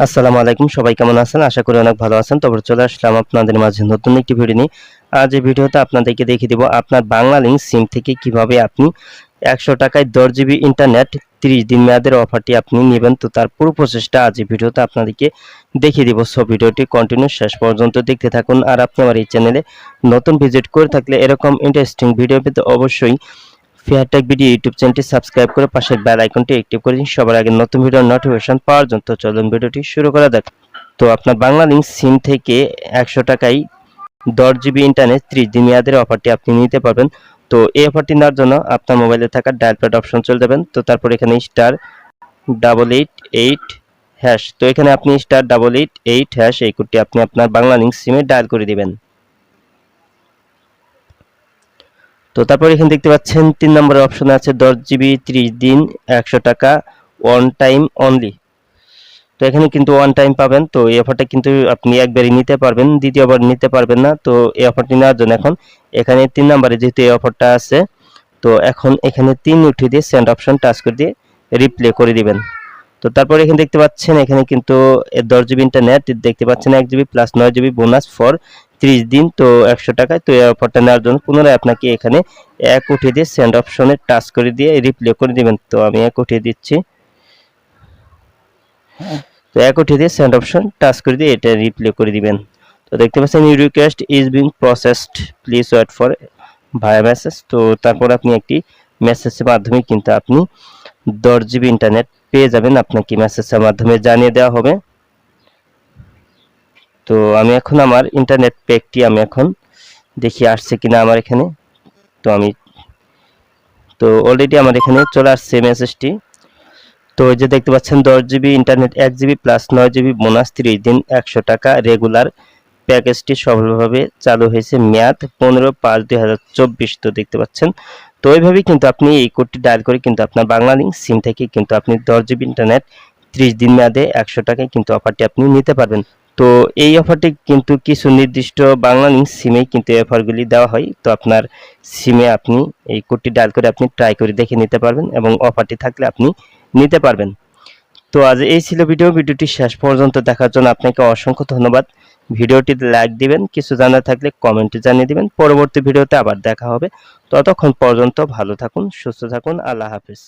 আসসালামু আলাইকুম, সবাই কেমন আছেন? আশা করি অনেক ভালো আছেন। তবে চলে আসলাম আপনাদের মাঝে নতুন একটি ভিডিও নিয়ে। আজ এই ভিডিওতে আপনাদেরকে দেখিয়ে দিব আপনার বাংলা লিঙ্ক সিম থেকে কীভাবে আপনি একশো টাকায় দশ জিবি ইন্টারনেট তিরিশ দিন মেয়াদের অফারটি আপনি নেবেন। তো তার পুরো প্রসেসটা আজ এই ভিডিওতে আপনাদেরকে দেখিয়ে দিব। সো ভিডিওটি কন্টিনিউ শেষ পর্যন্ত দেখতে থাকুন। আর আপনি আমার এই চ্যানেলে নতুন ভিজিট করে থাকলে এরকম ইন্টারেস্টিং ভিডিও পেতে অবশ্যই ফেয়ারটেক ভিডিও ইউটিউব চ্যানেলটি সাবস্ক্রাইব করে পাশের বেল আইকনটি অ্যাক্টিভ করে দিন। সবার আগে নতুন ভিডিওর নোটিফিকেশন পাওয়ার জন্য তো চলুন ভিডিওটি শুরু করা যাক। তো আপনার বাংলা লিঙ্ক সিম থেকে একশো টাকায় দশ জিবি ইন্টারনেট ত্রিশ দিন মেয়াদের অফারটি আপনি নিতে পারবেন। তো এই অফারটি নেওয়ার জন্য আপনার মোবাইলে থাকা ডায়াল প্যাড অপশন চলে যাবেন। তো তারপর এখানে star double eight eight hash তো এখানে আপনি star double eight eight hash এই কোডটি আপনি আপনার বাংলা লিঙ্ক সিমে ডায়াল করে দিবেন। তো তারপর এখানে দেখতে পাচ্ছেন তিন নম্বরের অপশনে আছে দশ জিবি ত্রিশ দিন, একশো টাকা ওয়ান টাইম অনলি তো এখানে কিন্তু ওয়ান টাইম পাবেন। তো এই অফারটা কিন্তু আপনি একবারই নিতে পারবেন, দ্বিতীয়বার নিতে পারবেন না। তো এই অফারটি নেওয়ার জন্য এখন এখানে তিন নম্বরে যেহেতু এই অফারটা আছে, তো এখন এখানে তিন উঠিয়ে দিয়ে সেন্ড অপশন টাচ করে দিয়ে রিপ্লে করে দিবেন। তো তারপর এখানে দেখতে পাচ্ছেন, এখানে কিন্তু দশ জিবি ইন্টারনেট দেখতে পাচ্ছেন এক জিবি প্লাস নয় জিবি বোনাস ফর ত্রিশ দিন তো একশো টাকায় তো এই অফারটা নেওয়ার জন্য পুনরায় আপনাকে এখানে এক উঠিয়ে দিয়ে সেন্ড অপশনে টাচ করে দিয়ে রিপ্লে করে দিবেন। তো আমি এক উঠিয়ে দিচ্ছি। তো এক উঠিয়ে দিয়ে সেন্ড অপশন টাচ করে দিয়ে এটা রিপ্লে করে দিবেন। তো দেখতে পাচ্ছেন you request is being processed please wait for via message তো তারপর আপনি একটি মেসেজের মাধ্যমে কিন্তু আপনি দশ জিবি ইন্টারনেট পেয়ে যাবেন। আপনাকে মেসেজের মাধ্যমে জানিয়ে দেওয়া হবে। তো আমি এখন আমার ইন্টারনেট প্যাকটি আমি এখন দেখি আসছে কিনা আমার এখানে। তো আমি, তো অলরেডি আমার এখানে চলে আসছে মেসেজটি তো এই যে দেখতে পাচ্ছেন, দশ জিবি ইন্টারনেট এক জিবি প্লাস নয় জিবি বোনাস তিরিশ দিন, একশো টাকা রেগুলার প্যাকেজটি সফলভাবে চালু হয়েছে মেয়াদ পনেরো পাঁচ দুই হাজার চব্বিশ। তো দেখতে পাচ্ছেন, তো এইভাবেই কিন্তু আপনি এই কোডটি ডায়াল করে কিন্তু আপনার বাংলা লিঙ্ক সিম থেকে কিন্তু আপনি দশ জিবি ইন্টারনেট ত্রিশ দিন মেয়াদে একশো টাকায় কিন্তু অফারটি আপনি নিতে পারবেন। তো এই অফারটি কিন্তু কিছু নির্দিষ্ট বাংলা লিঙ্ক সিমে কিন্তু এই অফারগুলি দেওয়া হয়। তো আপনার সিমে আপনি এই কোডটি ডায়াল করে আপনি ট্রাই করে দেখে নিতে পারবেন এবং অফারটি থাকলে আপনি নিতে পারবেন। তো আজ এই ছিল ভিডিও ভিডিওটি শেষ পর্যন্ত দেখার জন্য আপনাকে অসংখ্য ধন্যবাদ। ভিডিওটিতে লাইক দিবেন, কিছু জানার থাকলে কমেন্টে জানিয়ে দিবেন। পরবর্তী ভিডিওতে আবার দেখা হবে। ততক্ষণ পর্যন্ত ভালো থাকুন, সুস্থ থাকুন। আল্লাহ হাফিজ।